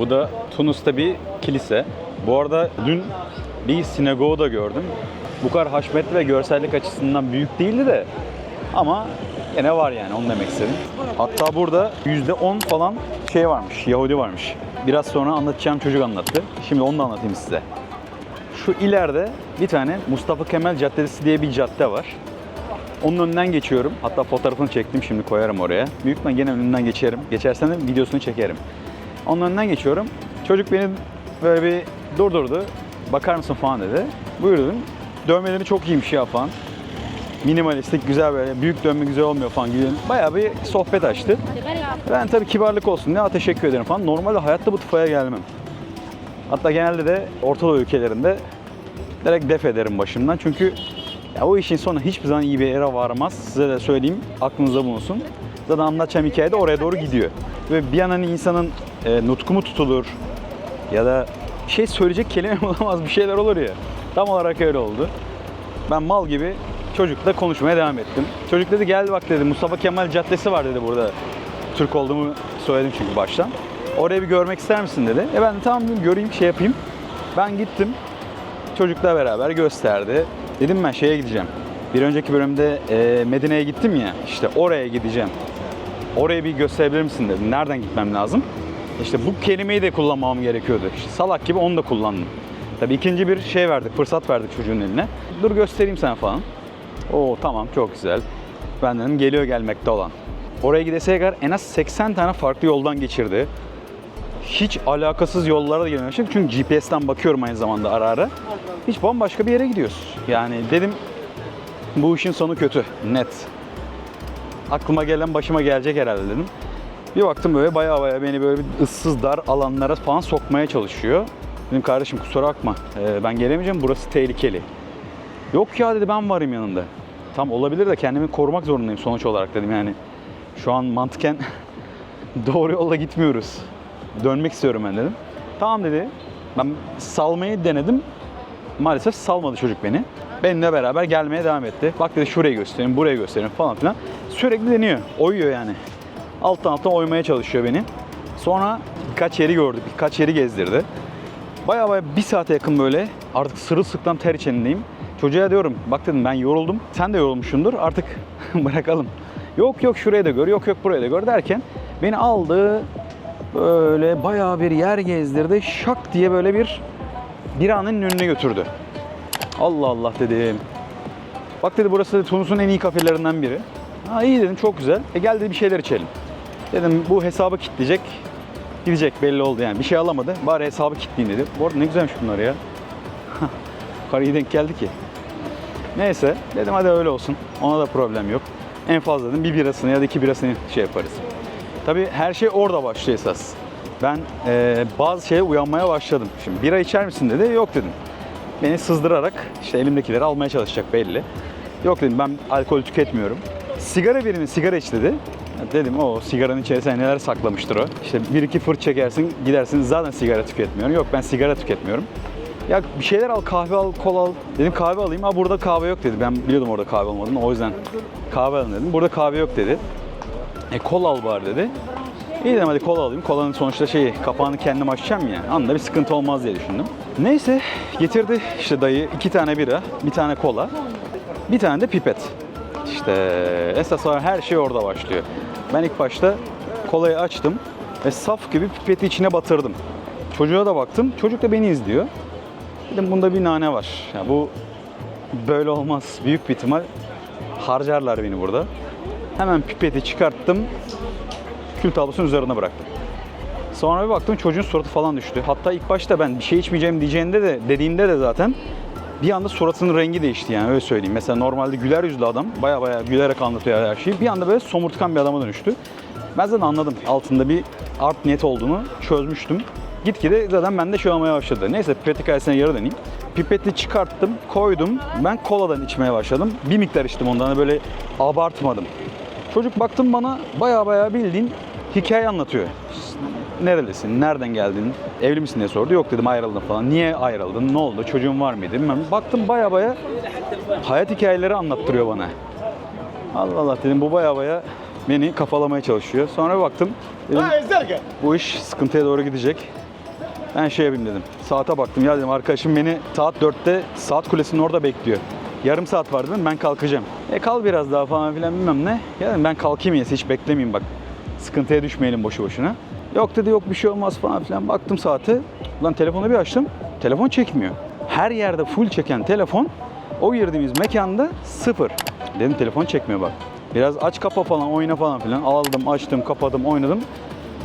Bu da Tunus'ta bir kilise. Bu arada dün bir sinagogu da gördüm. Bu kadar haşmetli ve görsellik açısından büyük değildi de ama yine var yani onu demek istedim. Hatta burada %10 falan şey varmış, Yahudi varmış. Biraz sonra anlatacağım çocuk anlattı. Şimdi onu da anlatayım size. Şu ileride bir tane Mustafa Kemal Caddesi diye bir cadde var. Onun önünden geçiyorum. Hatta fotoğrafını çektim şimdi koyarım oraya. Büyük ihtimalle gene önünden geçerim. Geçersen de videosunu çekerim. Onun önünden geçiyorum. Çocuk beni böyle bir durdurdu. Bakar mısın falan dedi. Buyurun. Dövmeleri çok iyiymiş ya falan. Minimalistik, güzel böyle. Büyük dövme güzel olmuyor falan gibi. Bayağı bir sohbet açtı. Ben tabii kibarlık olsun "Aa, teşekkür ederim falan. Normalde hayatta bu tıfaya gelmem. Hatta genelde de Orta Doğu ülkelerinde direkt def ederim başımdan. Çünkü ya o işin sonu hiçbir zaman iyi bir yere varmaz. Size de söyleyeyim, aklınızda bulunsun. Zaten anlatacağım hikaye de oraya doğru gidiyor. Ve bir an hani insanın e, nutku mu tutulur ya da bir şey söyleyecek kelime bulamaz bir şeyler olur ya. Tam olarak öyle oldu. Ben mal gibi çocukla konuşmaya devam ettim. Çocuk dedi gel bak dedi Mustafa Kemal Caddesi var dedi burada. Türk olduğumu söyledim çünkü baştan. Orayı bir görmek ister misin dedi. E ben de tamam dedim göreyim şey yapayım. Ben gittim. Çocukla beraber gösterdi. Dedim ben şeye gideceğim. Bir önceki bölümde e, Medine'ye gittim ya. işte oraya gideceğim. Orayı bir gösterebilir misin dedim. Nereden gitmem lazım? İşte bu kelimeyi de kullanmam gerekiyordu. İşte salak gibi onu da kullandım. Tabii ikinci bir şey verdik, fırsat verdik çocuğun eline. Dur göstereyim sen falan. Oo tamam çok güzel. Ben dedim geliyor gelmekte olan. Oraya gideseye kadar en az 80 tane farklı yoldan geçirdi. Hiç alakasız yollara da girmemişim. Çünkü GPS'ten bakıyorum aynı zamanda ara ara. Hiç bambaşka bir yere gidiyoruz. Yani dedim bu işin sonu kötü. Net. Aklıma gelen başıma gelecek herhalde dedim. Bir baktım böyle baya baya beni böyle bir ıssız dar alanlara falan sokmaya çalışıyor. Dedim kardeşim kusura bakma ee, ben gelemeyeceğim burası tehlikeli. Yok ya dedi ben varım yanında. Tam olabilir de kendimi korumak zorundayım sonuç olarak dedim yani. Şu an mantıken doğru yolla gitmiyoruz. Dönmek istiyorum ben dedim. Tamam dedi. Ben salmayı denedim. Maalesef salmadı çocuk beni. Benimle beraber gelmeye devam etti. Bak dedi şurayı göstereyim, burayı göstereyim falan filan. Sürekli deniyor. Oyuyor yani. Alttan alttan oymaya çalışıyor beni. Sonra birkaç yeri gördük, birkaç yeri gezdirdi. Baya baya bir saate yakın böyle artık sırılsıklam ter içindeyim. Çocuğa diyorum bak dedim ben yoruldum. Sen de yorulmuşsundur artık bırakalım. Yok yok şuraya da gör, yok yok buraya da gör derken beni aldı böyle bayağı bir yer gezdirdi. Şak diye böyle bir bir anın önüne götürdü. Allah Allah dedim. Bak dedi burası Tunus'un en iyi kafelerinden biri. Ha iyi dedim çok güzel. E gel dedi bir şeyler içelim. Dedim bu hesabı kitleyecek. Gidecek belli oldu yani. Bir şey alamadı. Bari hesabı kilitleyeyim dedi. Bu arada ne güzelmiş bunlar ya. Para iyi denk geldi ki. Neyse dedim hadi öyle olsun. Ona da problem yok. En fazla dedim bir birasını ya da iki birasını şey yaparız. Tabii her şey orada başlıyor esas. Ben eee, bazı şeye uyanmaya başladım. Şimdi bira içer misin dedi. Yok dedim. Beni sızdırarak işte elimdekileri almaya çalışacak belli. Yok dedim ben alkol tüketmiyorum. Sigara birini sigara iç dedi. Dedim o sigaranın içerisine neler saklamıştır o. İşte bir iki fırt çekersin gidersin zaten sigara tüketmiyorum. Yok ben sigara tüketmiyorum. Ya bir şeyler al kahve al kola al. Dedim kahve alayım. Ha burada kahve yok dedi. Ben biliyordum orada kahve olmadığını o yüzden kahve alın dedim. Burada kahve yok dedi. E kola al bari dedi. İyi dedim hadi kola alayım. Kolanın sonuçta şeyi kapağını kendim açacağım ya. Anında bir sıkıntı olmaz diye düşündüm. Neyse getirdi işte dayı iki tane bira, bir tane kola, bir tane de pipet. İşte esas olarak her şey orada başlıyor. Ben ilk başta kolayı açtım ve saf gibi pipeti içine batırdım. Çocuğa da baktım. Çocuk da beni izliyor. Dedim bunda bir nane var. Ya bu böyle olmaz. Büyük bir ihtimal harcarlar beni burada. Hemen pipeti çıkarttım. Kül tablosunun üzerine bıraktım. Sonra bir baktım çocuğun suratı falan düştü. Hatta ilk başta ben bir şey içmeyeceğim diyeceğinde de dediğinde de zaten bir anda suratının rengi değişti yani öyle söyleyeyim. Mesela normalde güler yüzlü adam baya baya gülerek anlatıyor her şeyi. Bir anda böyle somurtkan bir adama dönüştü. Ben zaten anladım altında bir art niyet olduğunu çözmüştüm. Gitgide zaten bende şey olmaya başladı. Neyse pipet hikayesine yarı döneyim. Pipeti çıkarttım, koydum. Ben koladan içmeye başladım. Bir miktar içtim ondan hani böyle abartmadım. Çocuk baktım bana baya baya bildiğin hikaye anlatıyor. Nerelisin, nereden geldin, evli misin diye sordu. Yok dedim ayrıldım falan. Niye ayrıldın, ne oldu, çocuğun var mıydı bilmem. Baktım baya baya hayat hikayeleri anlattırıyor bana. Allah Allah dedim bu baya baya beni kafalamaya çalışıyor. Sonra bir baktım dedim bu iş sıkıntıya doğru gidecek. Ben şey yapayım dedim. Saate baktım ya dedim arkadaşım beni saat 4'te saat kulesinin orada bekliyor. Yarım saat var dedim ben kalkacağım. E kal biraz daha falan filan bilmem ne. Ya dedim ben kalkayım yesi hiç beklemeyeyim bak. Sıkıntıya düşmeyelim boşu boşuna. Yok dedi yok bir şey olmaz falan filan. Baktım saate. Ulan telefonu bir açtım. Telefon çekmiyor. Her yerde full çeken telefon o girdiğimiz mekanda sıfır. Dedim telefon çekmiyor bak. Biraz aç kapa falan oyna falan filan. Aldım açtım kapadım oynadım.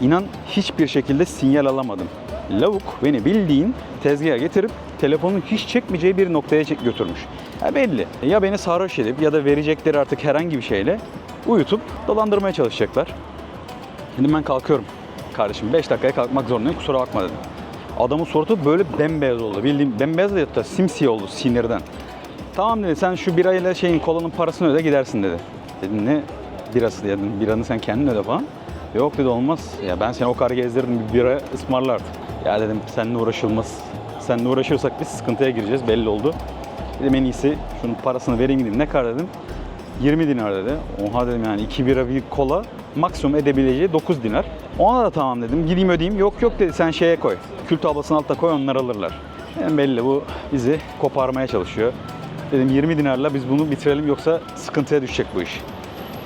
İnan hiçbir şekilde sinyal alamadım. Lavuk beni bildiğin tezgaha getirip telefonun hiç çekmeyeceği bir noktaya götürmüş. Ya belli. Ya beni sarhoş edip ya da verecekleri artık herhangi bir şeyle uyutup dolandırmaya çalışacaklar. Şimdi ben kalkıyorum. Kardeşim 5 dakikaya kalkmak zorundayım kusura bakma dedim. Adamın suratı böyle bembeyaz oldu. Bildiğim bembeyaz da hatta simsiyah oldu sinirden. Tamam dedi sen şu birayla şeyin kolanın parasını öde gidersin dedi. Dedim ne birası dedim. Biranı sen kendin öde falan. Yok dedi olmaz. Ya ben seni o kadar gezdirdim bir bira ısmarla artık. Ya dedim seninle uğraşılmaz. Seninle uğraşırsak biz sıkıntıya gireceğiz belli oldu. Dedim en iyisi şunun parasını vereyim gideyim. Ne kadar dedim. 20 dinar dedi. Oha dedim yani 2 bira bir kola maksimum edebileceği 9 dinar. Ona da tamam dedim. Gideyim ödeyeyim. Yok yok dedi sen şeye koy. Kül tablasının altına koy onlar alırlar. Yani belli bu bizi koparmaya çalışıyor. Dedim 20 dinarla biz bunu bitirelim yoksa sıkıntıya düşecek bu iş.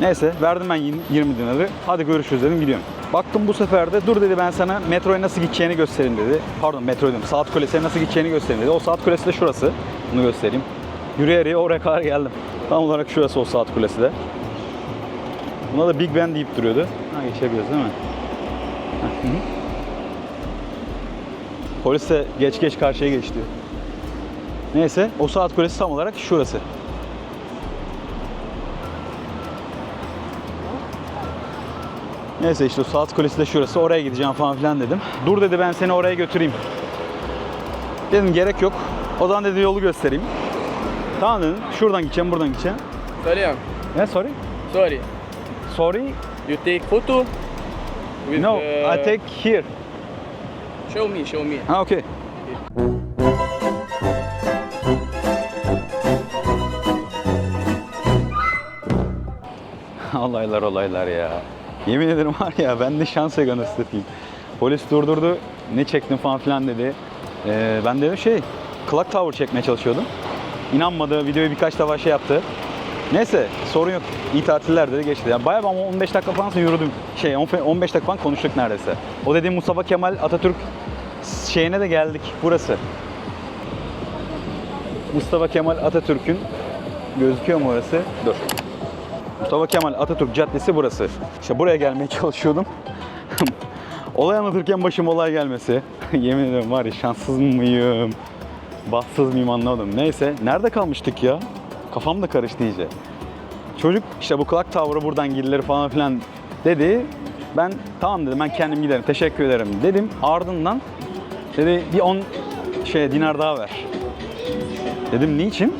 Neyse verdim ben 20 dinarı. Hadi görüşürüz dedim gidiyorum. Baktım bu sefer de dur dedi ben sana metroya nasıl gideceğini göstereyim dedi. Pardon metro dedim. Saat kulesine nasıl gideceğini göstereyim dedi. O saat kulesi de şurası. Bunu göstereyim. Yürüyerek oraya kadar geldim. Tam olarak şurası o saat kulesi de. Buna da Big Ben deyip duruyordu. Ha geçebiliyoruz değil mi? Hı hı. Polis de geç geç karşıya geç diyor. Neyse o saat kulesi tam olarak şurası. Neyse işte o saat kulesi de şurası. Oraya gideceğim falan filan dedim. Dur dedi ben seni oraya götüreyim. Dedim gerek yok. O zaman dedi yolu göstereyim. Tamam dedim. Şuradan gideceğim, buradan gideceğim. Sorry. Ne sorry? sorry. Sorry. You take photo with No, uh, I take here. Show me, show me. Ha okay. olaylar olaylar ya. Yemin ederim var ya ben de şans eganı satayım. Polis durdurdu. Ne çektin falan filan dedi. Ee, ben dedim şey clock tower çekmeye çalışıyordum. İnanmadı. Videoyu birkaç defa şey yaptı. Neyse sorun yok. İyi tatiller dedi geçti. Yani bayağı ama 15 dakika falan yürüdüm. Şey 15 dakika falan konuştuk neredeyse. O dediğim Mustafa Kemal Atatürk şeyine de geldik. Burası. Mustafa Kemal Atatürk'ün gözüküyor mu orası? Dur. Mustafa Kemal Atatürk Caddesi burası. İşte buraya gelmeye çalışıyordum. olay anlatırken başıma olay gelmesi. Yemin ederim var ya şanssız mıyım? Bahtsız mıyım anlamadım. Neyse nerede kalmıştık ya? Kafam da karıştı iyice. Çocuk işte bu clock tower'ı buradan gidilir falan filan dedi. Ben tamam dedim ben kendim giderim teşekkür ederim dedim. Ardından dedi bir 10 şey dinar daha ver. Dedim niçin?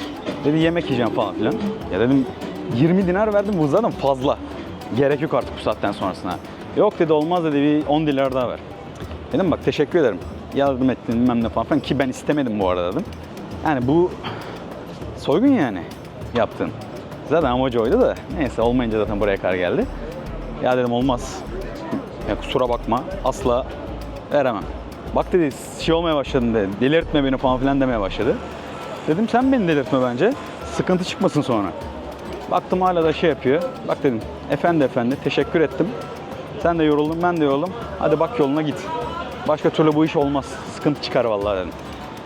Dedi yemek yiyeceğim falan filan. Ya dedim 20 dinar verdim bu zaten fazla. Gerek yok artık bu saatten sonrasına. Yok dedi olmaz dedi bir 10 dinar daha ver. Dedim bak teşekkür ederim. Yardım ettin bilmem ne falan filan ki ben istemedim bu arada dedim. Yani bu soygun yani yaptın. Zaten amacı oydu da neyse olmayınca zaten buraya kadar geldi. Ya dedim olmaz. Ya kusura bakma asla veremem. Bak dedi şey olmaya başladın dedi. Delirtme beni falan filan demeye başladı. Dedim sen beni delirtme bence. Sıkıntı çıkmasın sonra. Baktım hala da şey yapıyor. Bak dedim efendi efendi teşekkür ettim. Sen de yoruldun ben de yoruldum. Hadi bak yoluna git. Başka türlü bu iş olmaz. Sıkıntı çıkar vallahi dedim.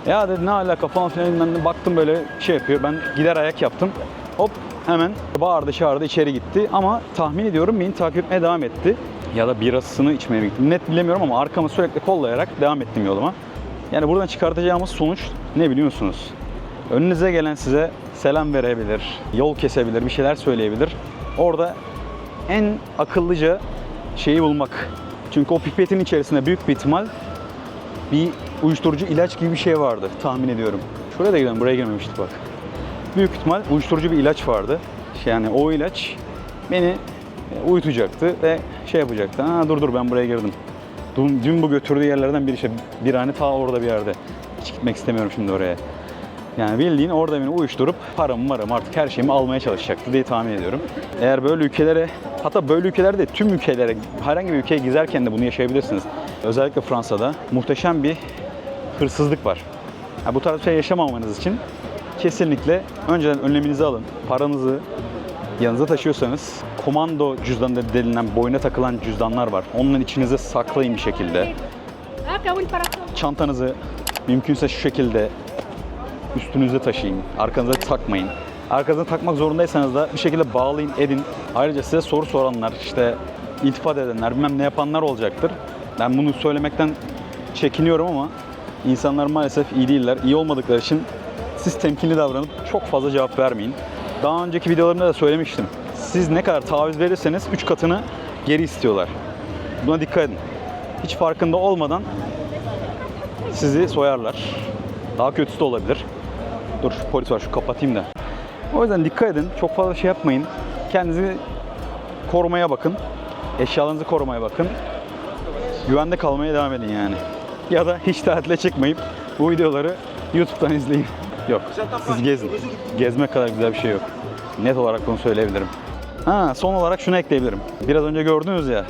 Ya dedi ne alaka falan filan ben de baktım böyle şey yapıyor. Ben gider ayak yaptım. Hop hemen bağırdı çağırdı içeri gitti. Ama tahmin ediyorum beni takip etmeye devam etti. Ya da birasını içmeye gitti. Net bilemiyorum ama arkamı sürekli kollayarak devam ettim yoluma. Yani buradan çıkartacağımız sonuç ne biliyorsunuz? Önünüze gelen size selam verebilir, yol kesebilir, bir şeyler söyleyebilir. Orada en akıllıca şeyi bulmak. Çünkü o pipetin içerisinde büyük bir ihtimal bir uyuşturucu ilaç gibi bir şey vardı tahmin ediyorum. Şuraya da gidelim, buraya girmemiştik bak. Büyük ihtimal uyuşturucu bir ilaç vardı. Şey yani o ilaç beni e, uyutacaktı ve şey yapacaktı. Ha dur dur ben buraya girdim. Dün, dün bu götürdüğü yerlerden biri şey, bir hani ta orada bir yerde. Hiç gitmek istemiyorum şimdi oraya. Yani bildiğin orada beni uyuşturup paramı marım artık her şeyimi almaya çalışacaktı diye tahmin ediyorum. Eğer böyle ülkelere hatta böyle ülkelerde tüm ülkelere herhangi bir ülkeye gizerken de bunu yaşayabilirsiniz. özellikle Fransa'da muhteşem bir hırsızlık var. Yani bu tarz bir şey yaşamamanız için kesinlikle önceden önleminizi alın. Paranızı yanınıza taşıyorsanız komando cüzdanı denilen boyuna takılan cüzdanlar var. Onların içinize saklayın bir şekilde. Çantanızı mümkünse şu şekilde üstünüze taşıyın. Arkanıza takmayın. Arkanıza takmak zorundaysanız da bir şekilde bağlayın, edin. Ayrıca size soru soranlar, işte iltifat edenler, bilmem ne yapanlar olacaktır. Ben bunu söylemekten çekiniyorum ama insanlar maalesef iyi değiller. İyi olmadıkları için siz temkinli davranıp çok fazla cevap vermeyin. Daha önceki videolarımda da söylemiştim. Siz ne kadar taviz verirseniz 3 katını geri istiyorlar. Buna dikkat edin. Hiç farkında olmadan sizi soyarlar. Daha kötüsü de olabilir. Dur polis var şu kapatayım da. O yüzden dikkat edin. Çok fazla şey yapmayın. Kendinizi korumaya bakın. Eşyalarınızı korumaya bakın. Güvende kalmaya devam edin yani. Ya da hiç tatile çıkmayıp bu videoları YouTube'dan izleyin. Yok. Siz gezin. Gezmek kadar güzel bir şey yok. Net olarak bunu söyleyebilirim. Ha, son olarak şunu ekleyebilirim. Biraz önce gördünüz ya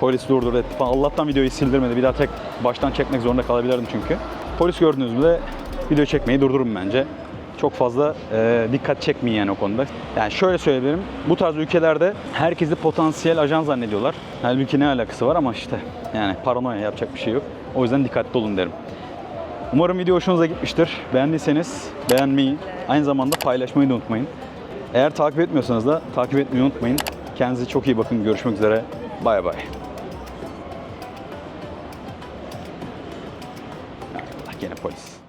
polis durdurdu etti falan. Allah'tan videoyu sildirmedi. Bir daha tek baştan çekmek zorunda kalabilirdim çünkü. Polis gördünüz de video çekmeyi durdurun bence. Çok fazla e, dikkat çekmeyin yani o konuda. Yani şöyle söyleyebilirim. Bu tarz ülkelerde herkesi potansiyel ajan zannediyorlar. Halbuki ne alakası var ama işte yani paranoya yapacak bir şey yok. O yüzden dikkatli olun derim. Umarım video hoşunuza gitmiştir. Beğendiyseniz beğenmeyi, aynı zamanda paylaşmayı da unutmayın. Eğer takip etmiyorsanız da takip etmeyi unutmayın. Kendinize çok iyi bakın. Görüşmek üzere. Bay bay. Allah gene polis.